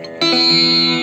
Música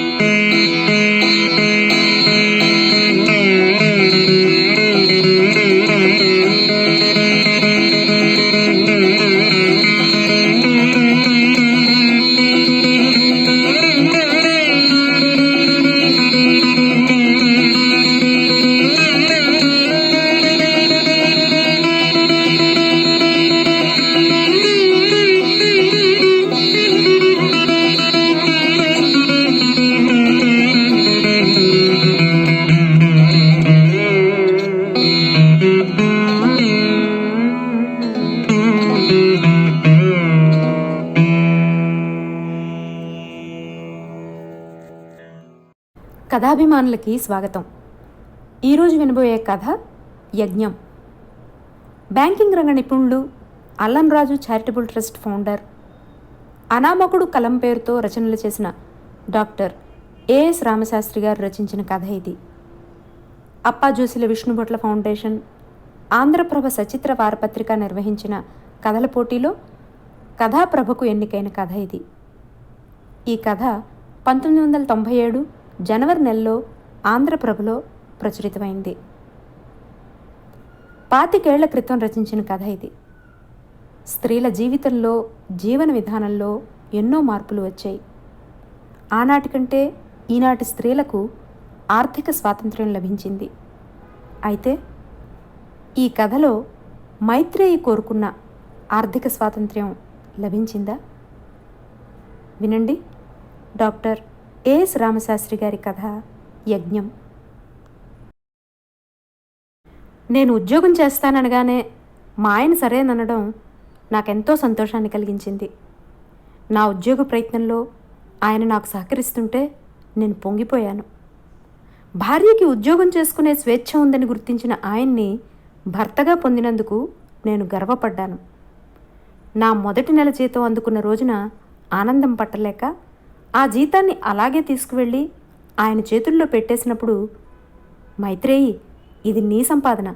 కథాభిమానులకి స్వాగతం. ఈరోజు వినబోయే కథ యజ్ఞం. బ్యాంకింగ్ రంగ నిపుణులు అల్లంరాజు చారిటబుల్ ట్రస్ట్ ఫౌండర్ అనామకుడు కలం పేరుతో రచనలు చేసిన డాక్టర్ ఏఎస్ రామశాస్త్రి గారు రచించిన కథ ఇది. అప్పాజోసిల విష్ణుభట్ల ఫౌండేషన్ ఆంధ్రప్రభ సచిత్ర వారపత్రిక నిర్వహించిన కథల పోటీలో కథాప్రభకు ఎన్నికైన కథ ఇది. ఈ కథ పంతొమ్మిది వందల తొంభై ఏడు జనవరి నెలలో ఆంధ్రప్రభలో ప్రచురితమైంది. పాతికేళ్ళ క్రితం రచించిన కథ ఇది. స్త్రీల జీవితంలో జీవన విధానంలో ఎన్నో మార్పులు వచ్చాయి. ఆనాటి కంటే ఈనాటి స్త్రీలకు ఆర్థిక స్వాతంత్ర్యం లభించింది. అయితే ఈ కథలో మైత్రేయి కోరుకున్న ఆర్థిక స్వాతంత్ర్యం లభించిందా? వినండి. డాక్టర్ ఏఎస్ రామశాస్త్రి గారి కథ యజ్ఞం. నేను ఉద్యోగం చేస్తాననగానే మా ఆయన సరేననడం నాకెంతో సంతోషాన్ని కలిగించింది. నా ఉద్యోగ ప్రయత్నంలో ఆయన నాకు సహకరిస్తుంటే నేను పొంగిపోయాను. భార్యకి ఉద్యోగం చేసుకునే స్వేచ్ఛ ఉందని గుర్తించిన ఆయన్ని భర్తగా పొందినందుకు నేను గర్వపడ్డాను. నా మొదటి నెల జీతం అందుకున్న రోజున ఆనందం పట్టలేక ఆ జీతాన్ని అలాగే తీసుకువెళ్ళి ఆయన చేతుల్లో పెట్టేసినప్పుడు మైత్రేయి ఇది నీ సంపాదన.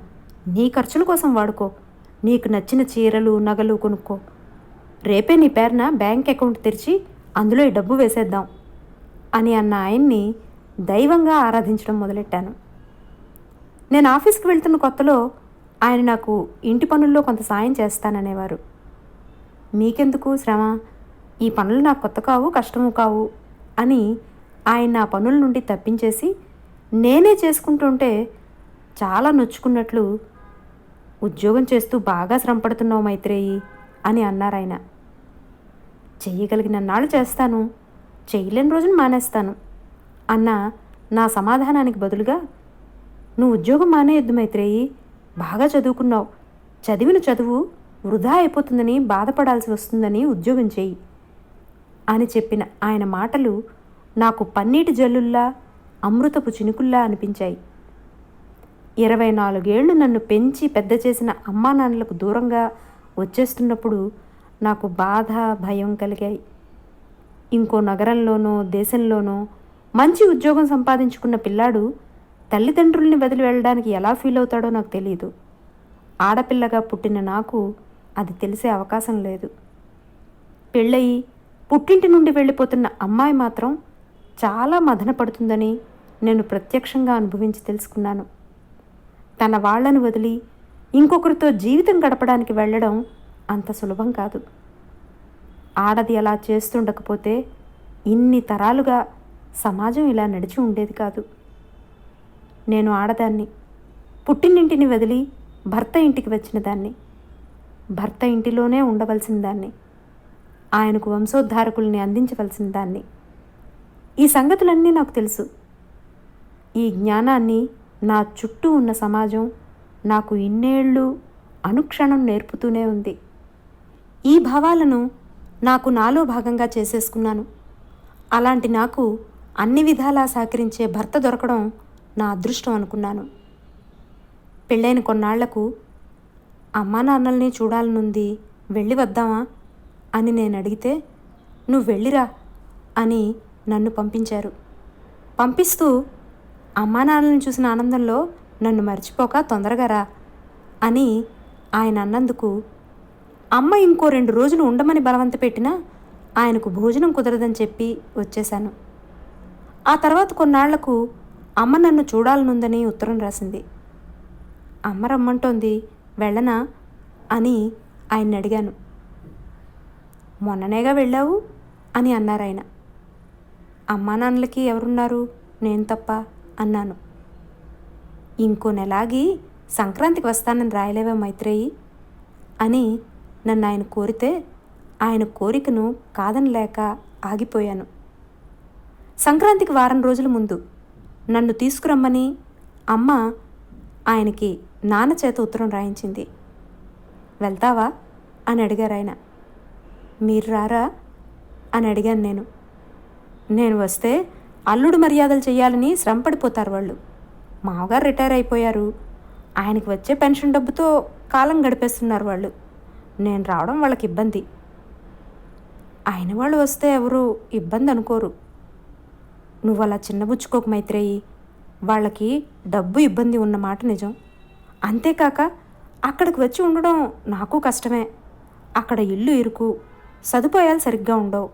నీ ఖర్చుల కోసం వాడుకో. నీకు నచ్చిన చీరలు నగలు కొనుక్కో. రేపే నీ పేరున బ్యాంక్ అకౌంట్ తెరిచి అందులో ఈ డబ్బు వేసేద్దాం అని అన్న ఆయన్ని దైవంగా ఆరాధించడం మొదలెట్టాను. నేను ఆఫీస్కి వెళ్తున్న కొత్తలో ఆయన నాకు ఇంటి పనుల్లో కొంత సాయం చేస్తాననేవారు. మీకెందుకు శ్రమ? ఈ పనులు నాకు కొత్త కావు కష్టము కావు అని ఆయన నా పనుల నుండి తప్పించేసి నేనే చేసుకుంటుంటే చాలా నొచ్చుకున్నట్లు ఉద్యోగం చేస్తూ బాగా శ్రమపడుతున్నావు మైత్రేయి అని అన్నారు ఆయన. చెయ్యగలిగిన నాళ్ళు చేస్తాను చేయలేని రోజున మానేస్తాను అన్న నా సమాధానానికి బదులుగా నువ్వు ఉద్యోగం మానేయొద్దు మైత్రేయి బాగా చదువుకున్నావు చదివిన చదువు వృధా అయిపోతుందని బాధపడాల్సి వస్తుందని ఉద్యోగం చెయ్యి. అని చెప్పిన ఆయన మాటలు నాకు పన్నీటి జల్లుల్లా అమృతపు చినుకుల్లా అనిపించాయి. ఇరవై నాలుగేళ్ళు నన్ను పెంచి పెద్ద చేసిన అమ్మా నాన్నలకు దూరంగా వచ్చేస్తున్నప్పుడు నాకు బాధ భయం కలిగాయి. ఇంకో నగరంలోనో దేశంలోనో మంచి ఉద్యోగం సంపాదించుకున్న పిల్లాడు తల్లిదండ్రుల్ని వదిలి వెళ్ళడానికి ఎలా ఫీల్ అవుతాడో నాకు తెలియదు ఆడపిల్లగా పుట్టిన నాకు అది తెలిసే అవకాశం లేదు. పెళ్ళయి పుట్టింటి నుండి వెళ్ళిపోతున్న అమ్మాయి మాత్రం చాలా మదనపడుతుందని నేను ప్రత్యక్షంగా అనుభవించి తెలుసుకున్నాను. తన వాళ్ళను వదిలి ఇంకొకరితో జీవితం గడపడానికి వెళ్ళడం అంత సులభం కాదు. ఆడది అలా చేస్తుండకపోతే ఇన్ని తరాలుగా సమాజం ఇలా నడిచి ఉండేది కాదు. నేను ఆడదాన్ని పుట్టినింటిని వదిలి భర్త ఇంటికి వచ్చిన దాన్ని భర్త ఇంటిలోనే ఉండవలసిన దాన్ని ఆయనకు వంశోద్ధారకుల్ని అందించవలసిన దాన్ని. ఈ సంగతులన్నీ నాకు తెలుసు. ఈ జ్ఞానాన్ని నా చుట్టూ ఉన్న సమాజం నాకు ఇన్నేళ్ళు అనుక్షణం నేర్పుతూనే ఉంది. ఈ భావాలను నాకు నాలో భాగంగా చేసేసుకున్నాను. అలాంటి నాకు అన్ని విధాలా సహకరించే భర్త దొరకడం నా అదృష్టం అనుకున్నాను. పెళ్ళైన కొన్నాళ్ళకు అమ్మా నాన్నల్ని చూడాలనుంది వెళ్ళి వద్దామా? అని నేను అడిగితే నువ్వు వెళ్ళిరా అని నన్ను పంపించారు. పంపిస్తూ అమ్మా నాన్నలను చూసిన ఆనందంలో నన్ను మర్చిపోక తొందరగా రా అని ఆయన అన్నందుకు అమ్మ ఇంకో రెండు రోజులు ఉండమని బలవంత పెట్టినా ఆయనకు భోజనం కుదరదని చెప్పి వచ్చేశాను. ఆ తర్వాత కొన్నాళ్ళకు అమ్మ నన్ను చూడాలనుందని ఉత్తరం రాసింది. అమ్మ రమ్మంటోంది వెళ్ళనా అని ఆయన్ని అడిగాను. మొన్ననేగా వెళ్ళావు? అని అన్నారు ఆయన అమ్మా నాన్నలకి ఎవరున్నారు? నేను తప్ప అన్నాను. ఇంకో నెలాగి సంక్రాంతికి వస్తానని రాయలేవా మైత్రేయి? అని నన్ను ఆయన కోరితే ఆయన కోరికను కాదనలేక ఆగిపోయాను. సంక్రాంతికి వారం రోజుల ముందు నన్ను తీసుకురమ్మని అమ్మ ఆయనకి నాన్న చేత ఉత్తరం రాయించింది. వెళ్తావా? అని అడిగారు ఆయన మీరు రారా? అని అడిగాను నేను. నేను వస్తే అల్లుడు మర్యాదలు చేయాలని శ్రమపడిపోతారు వాళ్ళు. మామగారు రిటైర్ అయిపోయారు. ఆయనకి వచ్చే పెన్షన్ డబ్బుతో కాలం గడిపేస్తున్నారు వాళ్ళు. నేను రావడం వాళ్ళకి ఇబ్బంది. ఆయన వాళ్ళు వస్తే ఎవరు ఇబ్బంది అనుకోరు. నువ్వు అలా చిన్నబుచ్చుకోకు మైత్రేయి. వాళ్ళకి డబ్బు ఇబ్బంది ఉన్న మాట నిజం. అంతేకాక అక్కడికి వచ్చి ఉండడం నాకు కష్టమే. అక్కడ ఇల్లు ఇరుకు. సదుపాయాలు సరిగ్గా ఉండవు.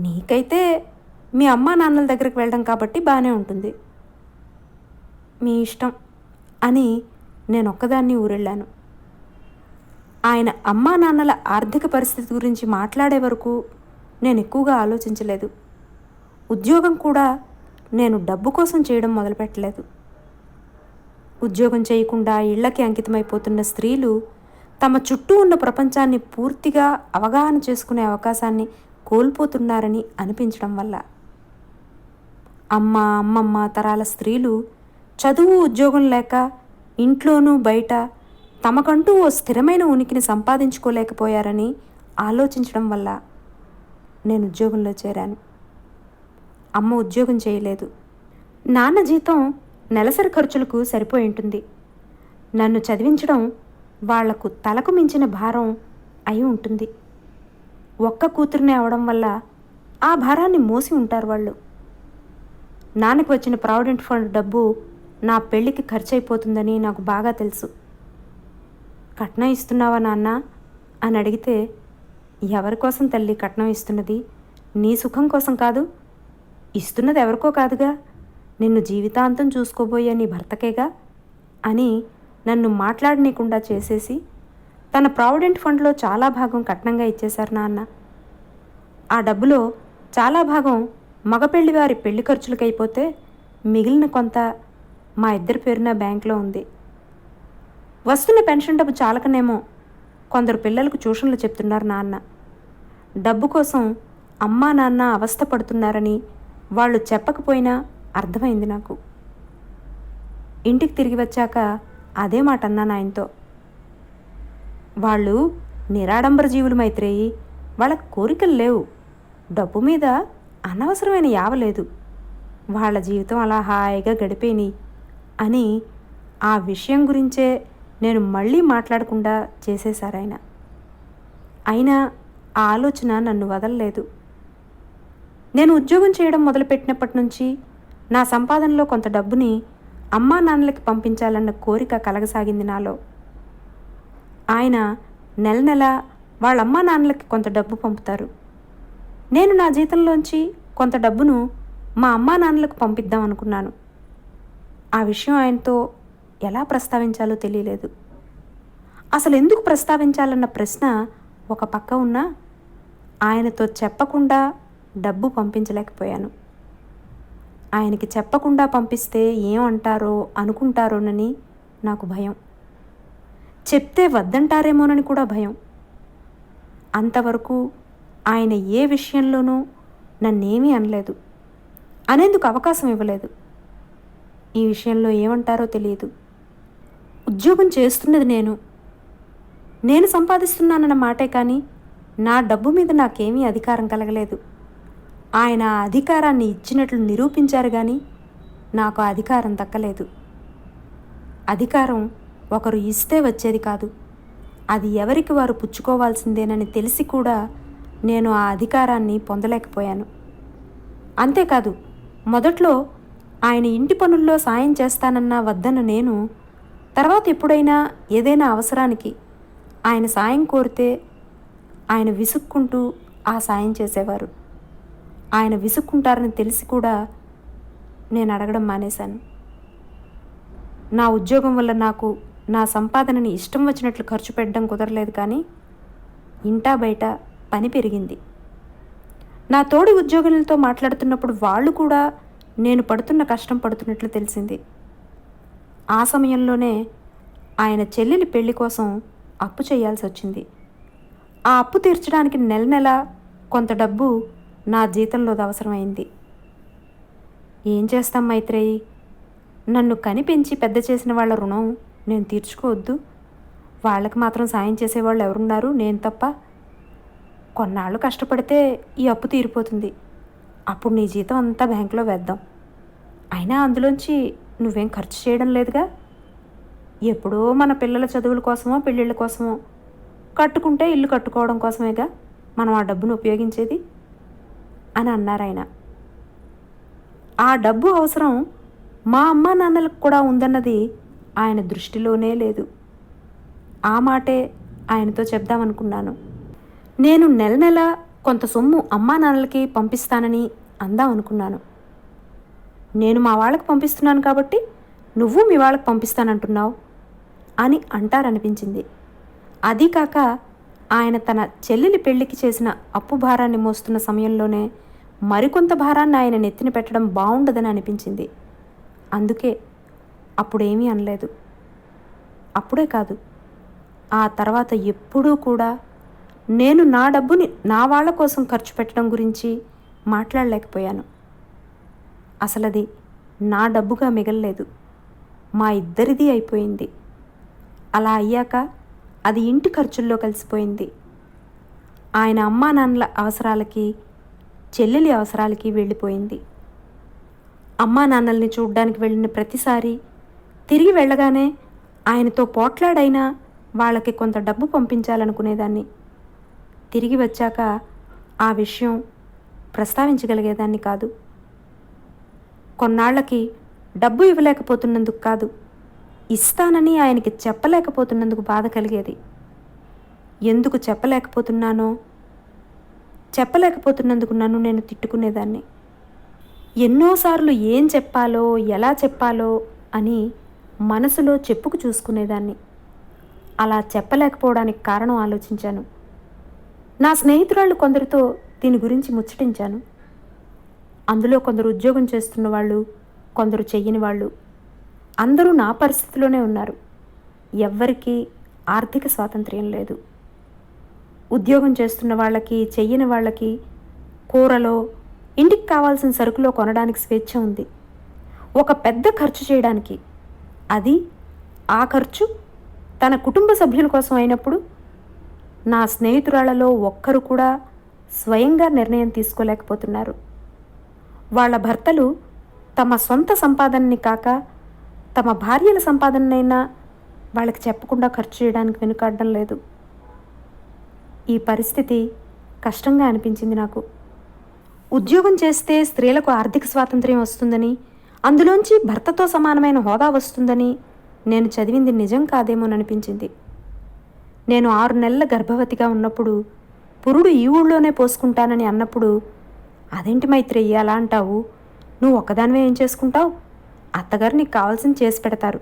నీకైతే మీ అమ్మా నాన్నల దగ్గరికి వెళ్ళడం కాబట్టి బాగానే ఉంటుంది. మీ ఇష్టం అని నేను ఒక్కదాన్ని ఊరెళ్ళాను. ఆయన అమ్మా నాన్నల ఆర్థిక పరిస్థితి గురించి మాట్లాడే వరకు నేను ఎక్కువగా ఆలోచించలేదు. ఉద్యోగం కూడా నేను డబ్బు కోసం చేయడం మొదలుపెట్టలేదు. ఉద్యోగం చేయకుండా ఇళ్ళకి అంకితమైపోతున్న స్త్రీలు తమ చుట్టూ ఉన్న ప్రపంచాన్ని పూర్తిగా అవగాహన చేసుకునే అవకాశాన్ని కోల్పోతున్నారని అనిపించడం వల్ల. అమ్మ అమ్మమ్మ తరాల స్త్రీలు చదువు ఉద్యోగం లేక ఇంట్లోనూ బయట తమకంటూ ఓ స్థిరమైన ఉనికిని సంపాదించుకోలేకపోయారని ఆలోచించడం వల్ల నేను ఉద్యోగంలో చేరాను. అమ్మ ఉద్యోగం చేయలేదు. నాన్న జీతం నెలసరి ఖర్చులకు సరిపోయి ఉంటుంది. నన్ను చదివించడం వాళ్ళకు తలకు మించిన భారం అయి ఉంటుంది. ఒక్క కూతురుని అవడం వల్ల ఆ భారాన్ని మోసి ఉంటారు వాళ్ళు. నాన్నకు వచ్చిన ప్రావిడెంట్ ఫండ్ డబ్బు నా పెళ్ళికి ఖర్చు అయిపోతుందని నాకు బాగా తెలుసు. కట్నం ఇస్తున్నావా నాన్న? అని అడిగితే ఎవరి కోసం తల్లి కట్నం ఇస్తున్నది? నీ సుఖం కోసం కాదు. ఇస్తున్నది ఎవరికో కాదుగా. నిన్ను జీవితాంతం చూసుకోబోయే నీ భర్తకేగా? అని నన్ను మాట్లాడనీయకుండా చేసేసి తన ప్రావిడెంట్ ఫండ్లో చాలా భాగం కట్నంగా ఇచ్చేశారు నాన్న. ఆ డబ్బులో చాలా భాగం మగపెళ్ళి వారి పెళ్ళి ఖర్చులకైపోతే మిగిలిన కొంత మా ఇద్దరి పేరున బ్యాంకులో ఉంది. వస్తున్న పెన్షన్ డబ్బు చాలకనేమో కొందరు పిల్లలకు ట్యూషన్లు చెప్తున్నారు నాన్న. డబ్బు కోసం అమ్మా నాన్న అవస్థ పడుతున్నారని వాళ్ళు చెప్పకపోయినా అర్థమైంది నాకు. ఇంటికి తిరిగి వచ్చాక అదే మాట అన్నాను ఆయనతో వాళ్ళు నిరాడంబర జీవులు మైత్రేయి వాళ్ళ కోరికలు లేవు. డబ్బు మీద అనవసరమైన యావలేదు వాళ్ళ జీవితం అలా హాయిగా గడిపేని అని ఆ విషయం గురించే నేను మళ్ళీ మాట్లాడకుండా చేసేశారు ఆయన. అయినా ఆ ఆలోచన నన్ను వదలలేదు. నేను ఉద్యోగం చేయడం మొదలుపెట్టినప్పటి నుంచి నా సంపాదనలో కొంత డబ్బుని అమ్మా నాన్నలకి పంపించాలన్న కోరిక కలగసాగింది నాలో. ఆయన నెల నెల వాళ్ళ అమ్మా నాన్నలకి కొంత డబ్బు పంపుతారు. నేను నా జీతంలోంచి కొంత డబ్బును మా అమ్మా నాన్నలకు పంపిద్దాం అనుకున్నాను. ఆ విషయం ఆయనతో ఎలా ప్రస్తావించాలో తెలియలేదు. అసలు ఎందుకు ప్రస్తావించాలన్న ప్రశ్న ఒక పక్క ఉన్నా ఆయనతో చెప్పకుండా డబ్బు పంపించలేకపోయాను. ఆయనకి చెప్పకుండా పంపిస్తే ఏమంటారో అనుకుంటారోనని నాకు భయం. చెప్తే వద్దంటారేమోనని కూడా భయం. అంతవరకు ఆయన ఏ విషయంలోనూ నన్నేమీ అనలేదు. అనేందుకు అవకాశం ఇవ్వలేదు. ఈ విషయంలో ఏమంటారో తెలియదు. ఉద్యోగం చేస్తున్నది నేను. నేను సంపాదిస్తున్నానన్న మాటే కానీ నా డబ్బు మీద నాకేమీ అధికారం కలగలేదు. ఆయన అధికారాన్ని ఇచ్చినట్లు నిరూపించారు కానీ నాకు అధికారం దక్కలేదు. అధికారం ఒకరు ఇస్తే వచ్చేది కాదు. అది ఎవరికి వారు పుచ్చుకోవాల్సిందేనని తెలిసి కూడా నేను ఆ అధికారాన్ని పొందలేకపోయాను. అంతేకాదు మొదట్లో ఆయన ఇంటి పనుల్లో సాయం చేస్తానన్న వద్దన నేను తర్వాత ఎప్పుడైనా ఏదైనా అవసరానికి ఆయన సాయం కోరితే ఆయన విసుక్కుంటూ ఆ సాయం చేసేవారు. ఆయన విసుక్కుంటారని తెలిసి కూడా నేను అడగడం మానేశాను. నా ఉద్యోగం వల్ల నాకు నా సంపాదనని ఇష్టం వచ్చినట్లు ఖర్చు పెట్టడం కుదరలేదు కానీ ఇంటా బయట పని పెరిగింది. నా తోడి ఉద్యోగులతో మాట్లాడుతున్నప్పుడు వాళ్ళు కూడా నేను పడుతున్న కష్టం పడుతున్నట్లు తెలిసింది. ఆ సమయంలోనే ఆయన చెల్లెలి పెళ్ళి కోసం అప్పు చేయాల్సి వచ్చింది. ఆ అప్పు తీర్చడానికి నెల నెల కొంత డబ్బు నా జీతంలోది అవసరమైంది. ఏం చేస్తాం మైత్రేయి? నన్ను కనిపించి పెద్ద చేసిన వాళ్ళ రుణం నేను తీర్చుకోవద్దు. వాళ్ళకి మాత్రం సాయం చేసేవాళ్ళు ఎవరున్నారు? నేను తప్ప. కొన్నాళ్ళు కష్టపడితే ఈ అప్పు తీరిపోతుంది. అప్పుడు నీ జీతం అంతా బ్యాంకులో వేద్దాం. అయినా అందులోంచి నువ్వేం ఖర్చు చేయడం లేదుగా? ఎప్పుడో మన పిల్లల చదువుల కోసమో పెళ్ళిళ్ళ కోసమో కట్టుకుంటే ఇల్లు కట్టుకోవడం కోసమేగా మనం ఆ డబ్బును ఉపయోగించేది? అని అన్నారాయన ఆ డబ్బు అవసరం మా అమ్మ నాన్నలకు కూడా ఉందన్నది ఆయన దృష్టిలోనే లేదు. ఆ మాటే ఆయనతో చెప్దామనుకున్నాను నేను నెల నెల కొంత సొమ్ము అమ్మా నాన్నలకి పంపిస్తానని అందాం అనుకున్నాను. నేను మా వాళ్ళకి పంపిస్తున్నాను కాబట్టి నువ్వు మీ వాళ్ళకి పంపిస్తానంటున్నావు అని అంటారనిపించింది. అది కాక ఆయన తన చెల్లెలి పెళ్ళికి చేసిన అప్పు భారాన్ని మోస్తున్న సమయంలోనే మరికొంత భారాన్ని ఆయన నెత్తిన పెట్టడం బాగుండదని అనిపించింది. అందుకే అప్పుడేమీ అనలేదు. అప్పుడే కాదు ఆ తర్వాత ఎప్పుడూ కూడా నేను నా డబ్బుని నా వాళ్ళ కోసం ఖర్చు పెట్టడం గురించి మాట్లాడలేకపోయాను. అసలది నా డబ్బుగా మిగలలేదు. మా ఇద్దరిది అయిపోయింది. అలా అయ్యాక అది ఇంటి ఖర్చుల్లో కలిసిపోయింది. ఆయన అమ్మా నాన్నల అవసరాలకి చెల్లెలి అవసరాలకి వెళ్ళిపోయింది. అమ్మా నాన్నల్ని చూడ్డానికి వెళ్ళిన ప్రతిసారి తిరిగి వెళ్ళగానే ఆయనతో పోట్లాడైనా వాళ్ళకి కొంత డబ్బు పంపించాలనుకునేదాన్ని. తిరిగి వచ్చాక ఆ విషయం ప్రస్తావించగలిగేదాన్ని కాదు. కొన్నాళ్ళకి డబ్బు ఇవ్వలేకపోతున్నందుకు కాదు ఇస్తానని ఆయనకి చెప్పలేకపోతున్నందుకు బాధ కలిగేది. ఎందుకు చెప్పలేకపోతున్నానో చెప్పలేకపోతున్నందుకు నన్ను నేను తిట్టుకునేదాన్ని. ఎన్నోసార్లు ఏం చెప్పాలో ఎలా చెప్పాలో అని మనసులో చెప్పుకు చూసుకునేదాన్ని. అలా చెప్పలేకపోవడానికి కారణం ఆలోచించాను. నా స్నేహితురాళ్ళు కొందరితో దీని గురించి ముచ్చటించాను. అందులో కొందరు ఉద్యోగం చేస్తున్న వాళ్ళు కొందరు చెయ్యని వాళ్ళు. అందరూ నా పరిస్థితిలోనే ఉన్నారు. ఎవ్వరికీ ఆర్థిక స్వాతంత్ర్యం లేదు. ఉద్యోగం చేస్తున్న వాళ్ళకి చెయ్యని వాళ్ళకి కూరలో ఇంటికి కావాల్సిన సరుకులో కొనడానికి స్వేచ్ఛ ఉంది. ఒక పెద్ద ఖర్చు చేయడానికి. అది ఆ ఖర్చు తన కుటుంబ సభ్యుల కోసం అయినప్పుడు నా స్నేహితురాళ్ళలో ఒక్కరు కూడా స్వయంగా నిర్ణయం తీసుకోలేకపోతున్నారు. వాళ్ళ భర్తలు తమ సొంత సంపాదనని కాక తమ భార్యల సంపాదననైనా వాళ్ళకి చెప్పకుండా ఖర్చు చేయడానికి వెనుకాడడం లేదు. ఈ పరిస్థితి కష్టంగా అనిపించింది నాకు. ఉద్యోగం చేస్తే స్త్రీలకు ఆర్థిక స్వాతంత్ర్యం వస్తుందని అందులోంచి భర్తతో సమానమైన హోదా వస్తుందని నేను చదివింది నిజం కాదేమోననిపించింది. నేను ఆరు నెలల గర్భవతిగా ఉన్నప్పుడు పురుడు ఈ ఊళ్ళోనే పోసుకుంటానని అన్నప్పుడు అదేంటి మైత్రేయి అలా అంటావు? నువ్వు ఒక్కదానివే ఏం చేసుకుంటావు? అత్తగారు నీకు కావాల్సింది చేసి పెడతారు.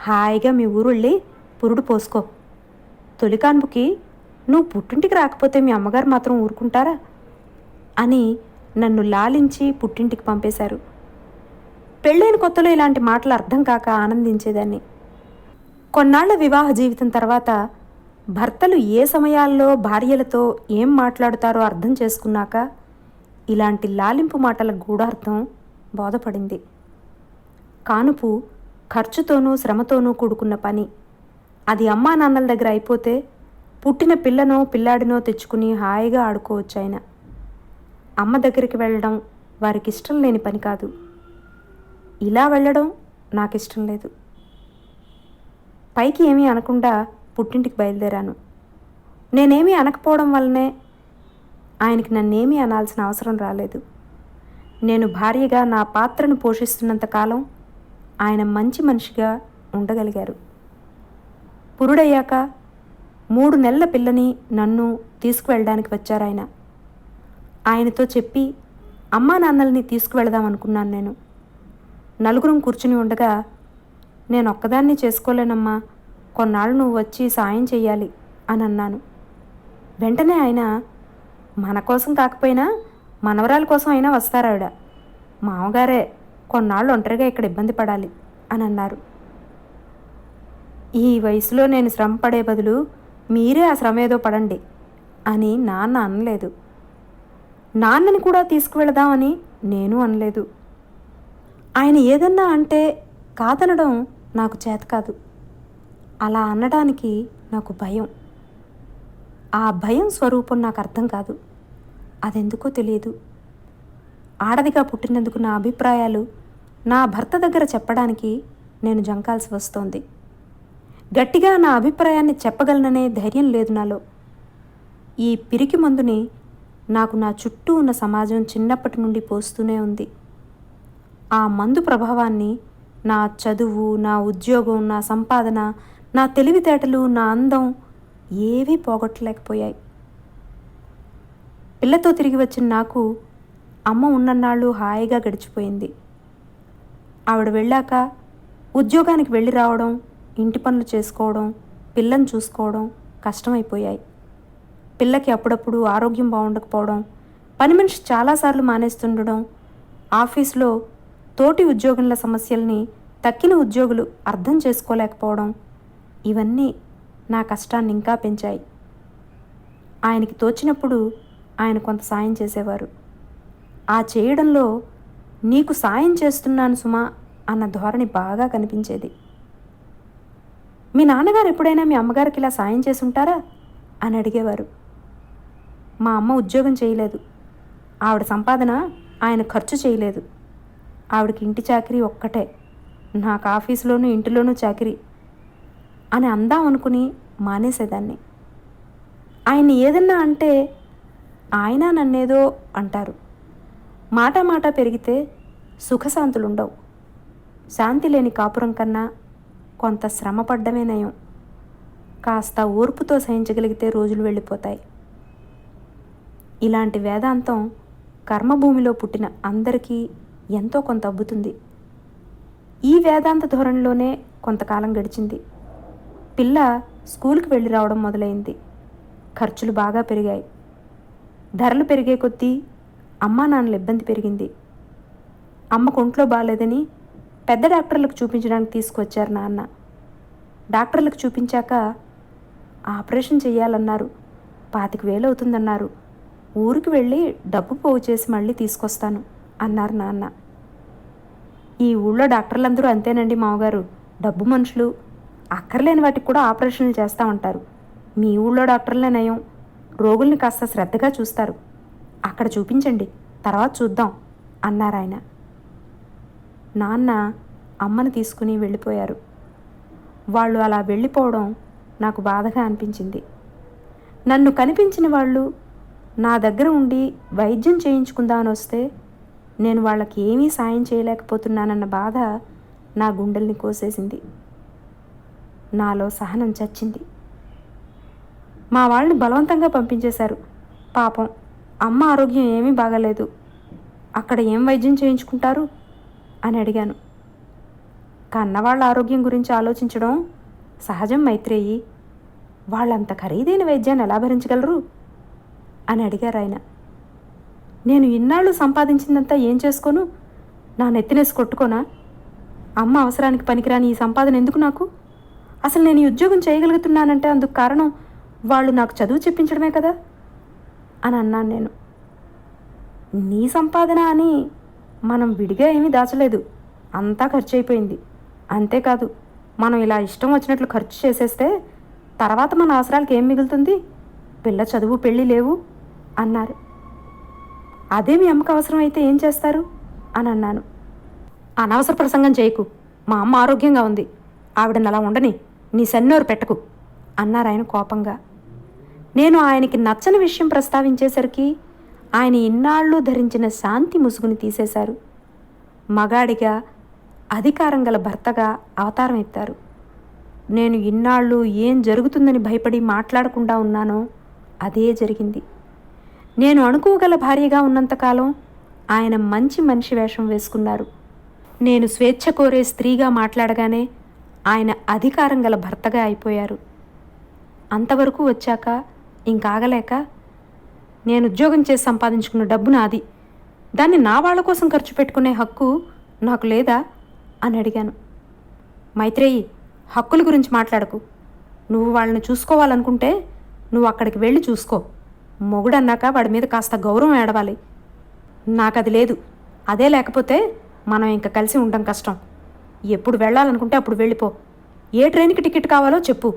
హాయిగా మీ ఊరు వెళ్ళి పురుడు పోసుకో. తొలి కాన్పుకి నువ్వు పుట్టింటికి రాకపోతే మీ అమ్మగారు మాత్రం ఊరుకుంటారా? అని నన్ను లాలించి పుట్టింటికి పంపేశారు. పెళ్ళైన కొత్తలో ఇలాంటి మాటలు అర్థం కాక ఆనందించేదాన్ని. కొన్నాళ్ళ వివాహ జీవితం తర్వాత భర్తలు ఏ సమయాల్లో భార్యలతో ఏం మాట్లాడుతారో అర్థం చేసుకున్నాక ఇలాంటి లాలింపు మాటల గూఢార్థం బోధపడింది. కానుపు ఖర్చుతోనూ శ్రమతోనూ కూడుకున్న పని. అది అమ్మా నాన్నల దగ్గర అయిపోతే పుట్టిన పిల్లనో పిల్లాడినో తెచ్చుకుని హాయిగా ఆడుకోవచ్చు ఆయన. అమ్మ దగ్గరికి వెళ్ళడం వారికి ఇష్టం లేని పని కాదు. ఇలా వెళ్ళడం నాకు ఇష్టం లేదు. పైకి ఏమీ అనకుండా పుట్టింటికి బయలుదేరాను. నేనేమీ అనకపోవడం వల్లనే ఆయనకి నన్నేమీ అనాల్సిన అవసరం రాలేదు. నేను భార్యగా నా పాత్రను పోషిస్తున్నంత కాలం ఆయన మంచి మనిషిగా ఉండగలిగారు. పురుడయ్యాక మూడు నెలల పిల్లని నన్ను తీసుకువెళ్ళడానికి వచ్చారాయన. ఆయనతో చెప్పి అమ్మా నాన్నల్ని తీసుకువెళదాం అనుకున్నాను నేను. నలుగురం కూర్చుని ఉండగా నేను ఒక్కదాన్ని చేసుకోలేనమ్మా. కొన్నాళ్ళు నువ్వు వచ్చి సాయం చెయ్యాలి అని అన్నాను వెంటనే ఆయన మన కోసం కాకపోయినా మనవరాల కోసం అయినా వస్తారావిడ. మామగారే కొన్నాళ్ళు ఒంటరిగా ఇక్కడ ఇబ్బంది పడాలి అని అన్నారు ఈ వయసులో నేను శ్రమ పడే బదులు మీరే ఆ శ్రమ ఏదో పడండి అని నాన్న అనలేదు. నాన్నని కూడా తీసుకువెళదామని నేను అనలేదు. ఆయన ఏదన్నా అంటే కాదనడం నాకు చేత కాదు. అలా అనడానికి నాకు భయం. ఆ భయం స్వరూపం నాకు అర్థం కాదు. అదెందుకో తెలియదు. ఆడదిగా పుట్టినందుకు నా అభిప్రాయాలు నా భర్త దగ్గర చెప్పడానికి నేను జంకాల్సి వస్తోంది. గట్టిగా నా అభిప్రాయాన్ని చెప్పగలననే ధైర్యం లేదు నాలో. ఈ పిరికి మందుని నాకు నా చుట్టూ ఉన్న సమాజం చిన్నప్పటి నుండి పోస్తూనే ఉంది. ఆ మందు ప్రభావాన్ని నా చదువు నా ఉద్యోగం నా సంపాదన నా తెలివితేటలు నా అందం ఏవీ పోగొట్టలేకపోయాయి. పిల్లతో తిరిగి వచ్చిన నాకు అమ్మ ఉన్నన్నాళ్ళు హాయిగా గడిచిపోయింది. ఆవిడ వెళ్ళాక ఉద్యోగానికి వెళ్ళి రావడం ఇంటి పనులు చేసుకోవడం పిల్లని చూసుకోవడం కష్టమైపోయాయి. పిల్లకి అప్పుడప్పుడు ఆరోగ్యం బాగుండకపోవడం పని మనిషి చాలాసార్లు మానేస్తుండడం ఆఫీస్లో తోటి ఉద్యోగుల సమస్యల్ని తక్కిన ఉద్యోగులు అర్థం చేసుకోలేకపోవడం ఇవన్నీ నా కష్టాన్ని ఇంకా పెంచాయి. ఆయనకి తోచినప్పుడు ఆయన కొంత సాయం చేసేవారు. ఆ చేయడంలో నీకు సాయం చేస్తున్నాను సుమా అన్న ధోరణి బాగా కనిపించేది. మీ నాన్నగారు ఎప్పుడైనా మీ అమ్మగారికి ఇలా సాయం చేసుంటారా? అని అడిగేవారు. మా అమ్మ ఉద్యోగం చేయలేదు. ఆవిడ సంపాదన ఆయన ఖర్చు చేయలేదు. ఆవిడకి ఇంటి చాకరీ ఒక్కటే. నాకు ఆఫీసులోనూ ఇంటిలోనూ చాకరీ అని అందాం అనుకుని మానేసేదాన్ని. ఆయన ఏదన్నా అంటే ఆయన నన్నేదో అంటారు. మాట మాట పెరిగితే సుఖశాంతులుండవు. శాంతి లేని కాపురం కన్నా కొంత శ్రమ పడ్డమే నయం కాస్త ఓర్పుతో సహించగలిగితే రోజులు వెళ్ళిపోతాయి. ఇలాంటి వేదాంతం కర్మభూమిలో పుట్టిన అందరికీ ఎంతో కొంత అబ్బుతుంది. ఈ వేదాంత ధోరణిలోనే కొంతకాలం గడిచింది. పిల్ల స్కూల్కి వెళ్ళి రావడం మొదలైంది. ఖర్చులు బాగా పెరిగాయి. ధరలు పెరిగే కొద్దీ అమ్మా నాన్నల ఇబ్బంది పెరిగింది. అమ్మకు ఒంట్లో బాగాలేదని పెద్ద డాక్టర్లకు చూపించడానికి తీసుకొచ్చారు నాన్న. డాక్టర్లకు చూపించాక ఆపరేషన్ చేయాలన్నారు పాతిక వేలు అవుతుందన్నారు. ఊరికి వెళ్ళి డబ్బు పోగు చేసి మళ్ళీ తీసుకొస్తాను అన్నారు నాన్న. ఈ ఊళ్ళో డాక్టర్లందరూ అంతేనండి మామగారు. డబ్బు మనుషులు. అక్కర్లేని వాటికి కూడా ఆపరేషన్లు చేస్తూ ఉంటారు. మీ ఊళ్ళో డాక్టర్లే నయం. రోగుల్ని కాస్త శ్రద్ధగా చూస్తారు. అక్కడ చూపించండి. తర్వాత చూద్దాం అన్నారు ఆయన నాన్న అమ్మను తీసుకుని వెళ్ళిపోయారు. వాళ్ళు అలా వెళ్ళిపోవడం నాకు బాధగా అనిపించింది. నన్ను కనిపించిన వాళ్ళు నా దగ్గర ఉండి వైద్యం చేయించుకుందామని వస్తే నేను వాళ్ళకి ఏమీ సాయం చేయలేకపోతున్నానన్న బాధ నా గుండెల్ని కోసేసింది. నాలో సహనం చచ్చింది. మా వాళ్ళని బలవంతంగా పంపించేశారు. పాపం అమ్మ ఆరోగ్యం ఏమీ బాగాలేదు. అక్కడ ఏం వైద్యం చేయించుకుంటారు? అని అడిగాను. కన్నవాళ్ళ ఆరోగ్యం గురించి ఆలోచించడం సహజం మైత్రేయి. వాళ్ళంత ఖరీదైన వైద్యాన్ని ఎలా భరించగలరు? అని అడిగారు ఆయన. నేను ఇన్నాళ్ళు సంపాదించిందంతా ఏం చేసుకోను? నా నెత్తినేసి కొట్టుకోనా? అమ్మ అవసరానికి పనికిరాని ఈ సంపాదన ఎందుకు నాకు? అసలు నేను ఈ ఉద్యోగం చేయగలుగుతున్నానంటే అందుకు కారణం వాళ్ళు నాకు చదువు చెప్పించడమే కదా? అని అన్నాను నేను. నీ సంపాదన అని మనం విడిగా ఏమీ దాచలేదు. అంతా ఖర్చు అయిపోయింది అంతేకాదు మనం ఇలా ఇష్టం వచ్చినట్లు ఖర్చు చేసేస్తే తర్వాత మన అవసరాలకి ఏం మిగులుతుంది? పిల్ల చదువు పెళ్ళి లేవు అన్నారు. అదే మీ అమ్మకు అవసరం అయితే ఏం చేస్తారు? అని అన్నాను. అనవసర ప్రసంగం చేయకు. మా అమ్మ ఆరోగ్యంగా ఉంది. ఆవిడని అలా ఉండని నీ సన్నోరు పెట్టకు అన్నారు ఆయన కోపంగా. నేను ఆయనకి నచ్చని విషయం ప్రస్తావించేసరికి ఆయన ఇన్నాళ్ళు ధరించిన శాంతి ముసుగుని తీసేశారు. మగాడిగా అధికారం గల భర్తగా అవతారం ఎత్తారు. నేను ఇన్నాళ్ళు ఏం జరుగుతుందని భయపడి మాట్లాడకుండా ఉన్నానో అదే జరిగింది. నేను అణుకోగల భార్యగా ఉన్నంతకాలం ఆయన మంచి మనిషి వేషం వేసుకున్నారు. నేను స్వేచ్ఛ కోరే స్త్రీగా మాట్లాడగానే ఆయన అధికారం గల భర్తగా అయిపోయారు. అంతవరకు వచ్చాక ఇంకాగలేక నేను ఉద్యోగం చేసి సంపాదించుకున్న డబ్బు నాది. దాన్ని నా వాళ్ళ కోసం ఖర్చు పెట్టుకునే హక్కు నాకు లేదా? అని అడిగాను. మైత్రేయి హక్కుల గురించి మాట్లాడకు. నువ్వు వాళ్ళని చూసుకోవాలనుకుంటే నువ్వు అక్కడికి వెళ్ళి చూసుకో. మొగుడన్నాక వాడి మీద కాస్త గౌరవం ఏడవాలి. నాకు అది లేదు. అదే లేకపోతే మనం ఇంకా కలిసి ఉండడం కష్టం. ఎప్పుడు వెళ్ళాలనుకుంటే అప్పుడు వెళ్ళిపో. ఏ ట్రైన్కి టికెట్ కావాలో చెప్పు.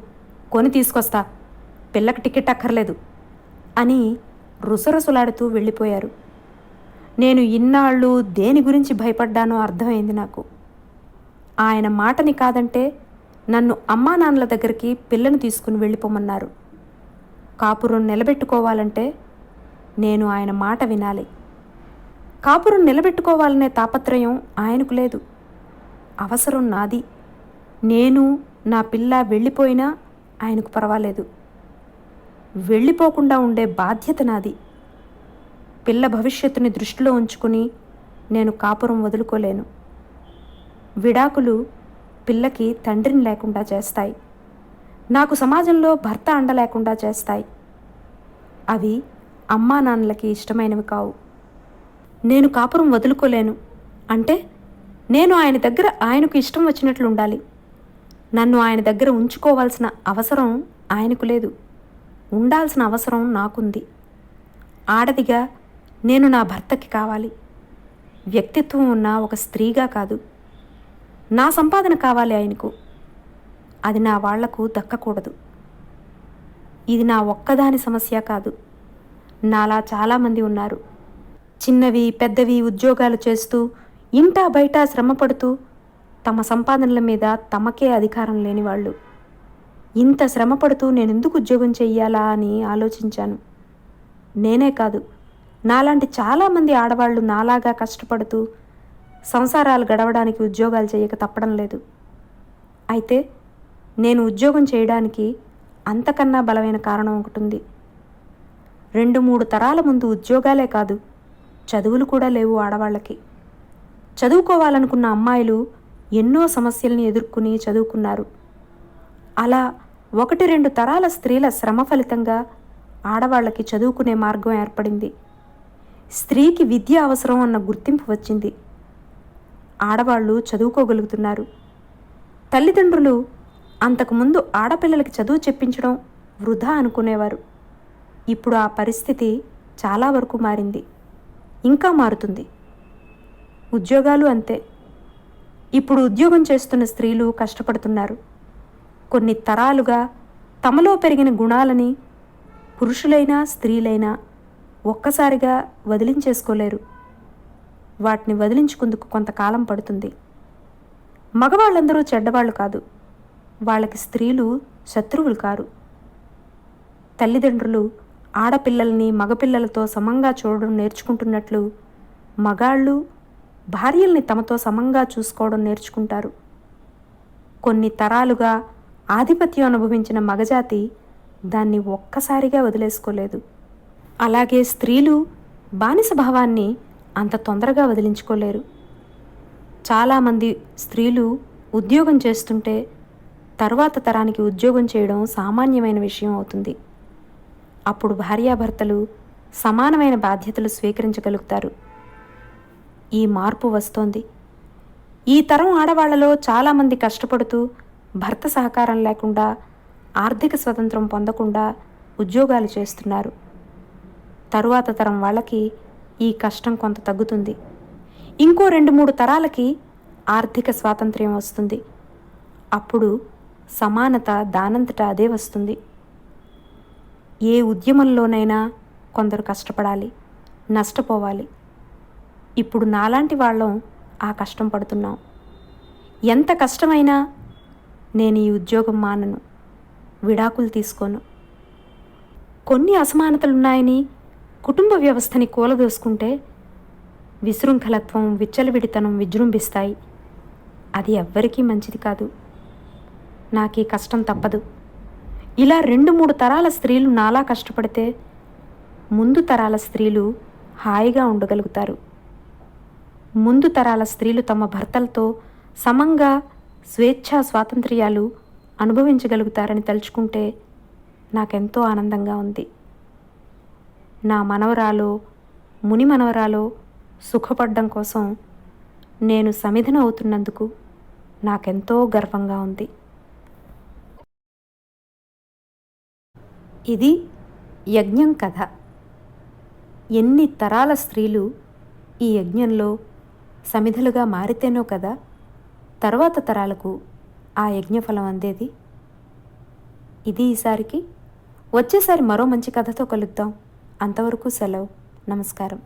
కొని తీసుకొస్తా. పిల్లకి టికెట్ అక్కర్లేదు. అని రుసరుసలాడుతూ వెళ్ళిపోయారు. నేను ఇన్నాళ్ళు దేని గురించి భయపడ్డానో అర్థమైంది నాకు. ఆయన మాటని కాదంటే నన్ను అమ్మా నాన్నల దగ్గరికి పిల్లను తీసుకుని వెళ్ళిపోమన్నారు. కాపురం నిలబెట్టుకోవాలంటే నేను ఆయన మాట వినాలి. కాపురం నిలబెట్టుకోవాలనే తాపత్రయం ఆయనకు లేదు. అవసరం నాది. నేను నా పిల్ల వెళ్ళిపోయినా ఆయనకు పర్వాలేదు. వెళ్ళిపోకుండా ఉండే బాధ్యత నాది. పిల్ల భవిష్యత్తుని దృష్టిలో ఉంచుకుని నేను కాపురం వదులుకోలేను. విడాకులు పిల్లకి తండ్రిని లేకుండా చేస్తాయి. నాకు సమాజంలో భర్త అండ లేకుండా చేస్తాయి. అవి అమ్మా నాన్నలకి ఇష్టమైనవి కావు. నేను కాపురం వదులుకోలేను. అంటే నేను ఆయన దగ్గర ఆయనకు ఇష్టం వచ్చినట్లు ఉండాలి నన్ను ఆయన దగ్గర ఉంచుకోవాల్సిన అవసరం ఆయనకు లేదు. ఉండాల్సిన అవసరం నాకుంది. ఆడదిగా నేను నా భర్తకి కావాలి. వ్యక్తిత్వం ఉన్న ఒక స్త్రీగా కాదు. నా సంపాదన కావాలి ఆయనకు. అది నా వాళ్ళకు దక్కకూడదు. ఇది నా ఒక్కదాని సమస్య కాదు. నాలా చాలామంది ఉన్నారు. చిన్నవి పెద్దవి ఉద్యోగాలు చేస్తూ ఇంటా బయట శ్రమపడుతూ తమ సంపాదనల మీద తమకే అధికారం లేని వాళ్ళు. ఇంత శ్రమపడుతూ నేను ఎందుకు ఉద్యోగం చెయ్యాలా అని ఆలోచించాను. నేనే కాదు నాలాంటి చాలామంది ఆడవాళ్ళు నాలాగా కష్టపడుతూ సంసారాలు గడవడానికి ఉద్యోగాలు చేయక తప్పడం లేదు. అయితే నేను ఉద్యోగం చేయడానికి అంతకన్నా బలమైన కారణం ఒకటి ఉంది. రెండు మూడు తరాల ముందు ఉద్యోగాలే కాదు చదువులు కూడా లేవు ఆడవాళ్ళకి. చదువుకోవాలనుకున్న అమ్మాయిలు ఎన్నో సమస్యల్ని ఎదుర్కొని చదువుకున్నారు. అలా ఒకటి రెండు తరాల స్త్రీల శ్రమ ఫలితంగా ఆడవాళ్ళకి చదువుకునే మార్గం ఏర్పడింది. స్త్రీకి విద్య అవసరం అన్న గుర్తింపు వచ్చింది. ఆడవాళ్ళు చదువుకోగలుగుతున్నారు. తల్లిదండ్రులు అంతకుముందు ఆడపిల్లలకి చదువు చెప్పించడం వృధా అనుకునేవారు. ఇప్పుడు ఆ పరిస్థితి చాలా వరకు మారింది. ఇంకా మారుతుంది. ఉద్యోగాలు అంతే. ఇప్పుడు ఉద్యోగం చేస్తున్న స్త్రీలు కష్టపడుతున్నారు. కొన్ని తరాలుగా తమలో పెరిగిన గుణాలని పురుషులైనా స్త్రీలైనా ఒక్కసారిగా వదిలించేసుకోలేరు. వాటిని వదిలించుకుందుకు కొంతకాలం పడుతుంది. మగవాళ్ళందరూ చెడ్డవాళ్ళు కాదు. వాళ్ళకి స్త్రీలు శత్రువులు కారు. తల్లిదండ్రులు ఆడపిల్లల్ని మగపిల్లలతో సమంగా చూడడం నేర్చుకుంటున్నట్లు మగాళ్ళు భార్యల్ని తమతో సమంగా చూసుకోవడం నేర్చుకుంటారు. కొన్ని తరాలుగా ఆధిపత్యం అనుభవించిన మగజాతి దాన్ని ఒక్కసారిగా వదిలేసుకోలేదు. అలాగే స్త్రీలు బానిస భావాన్ని అంత తొందరగా వదిలించుకోలేరు. చాలామంది స్త్రీలు ఉద్యోగం చేస్తుంటే తరువాత తరానికి ఉద్యోగం చేయడం సామాన్యమైన విషయం అవుతుంది. అప్పుడు భార్యాభర్తలు సమానమైన బాధ్యతలు స్వీకరించగలుగుతారు. ఈ మార్పు వస్తోంది. ఈ తరం ఆడవాళ్ళలో చాలామంది కష్టపడుతూ భర్త సహకారం లేకుండా ఆర్థిక స్వతంత్రం పొందకుండా ఉద్యోగాలు చేస్తున్నారు. తరువాత తరం వాళ్ళకి ఈ కష్టం కొంత తగ్గుతుంది. ఇంకో రెండు మూడు తరాలకి ఆర్థిక స్వాతంత్ర్యం వస్తుంది. అప్పుడు సమానత దానంతట అదే వస్తుంది. ఏ ఉద్యమంలోనైనా కొందరు కష్టపడాలి నష్టపోవాలి. ఇప్పుడు నాలాంటి వాళ్ళం ఆ కష్టం పడుతున్నాం. ఎంత కష్టమైనా నేను ఈ ఉద్యోగం మానను విడాకులు తీసుకోను. కొన్ని అసమానతలున్నాయని కుటుంబ వ్యవస్థని కూలదోసుకుంటే విశృంఖలత్వం విచ్చలవిడితనం విజృంభిస్తాయి. అది ఎవ్వరికీ మంచిది కాదు. నాకు ఈ కష్టం తప్పదు. ఇలా రెండు మూడు తరాల స్త్రీలు నాలా కష్టపడితే ముందు తరాల స్త్రీలు హాయిగా ఉండగలుగుతారు. ముందు తరాల స్త్రీలు తమ భర్తలతో సమంగా స్వేచ్ఛా స్వాతంత్ర్యాలు అనుభవించగలుగుతారని తలుచుకుంటే నాకెంతో ఆనందంగా ఉంది. నా మనవరాలో ముని మనవరాలో సుఖపడ్డం కోసం నేను సమిధన అవుతున్నందుకు నాకెంతో గర్వంగా ఉంది. ఇది యజ్ఞం కథ. ఎన్ని తరాల స్త్రీలు ఈ యజ్ఞంలో సమిధలుగా మారితేనో కదా తర్వాత తరాలకు ఆ యజ్ఞఫలం అందేది? ఇది ఈసారికి. వచ్చేసారి మరో మంచి కథతో కలుద్దాం. అంతవరకు సెలవు. నమస్కారం.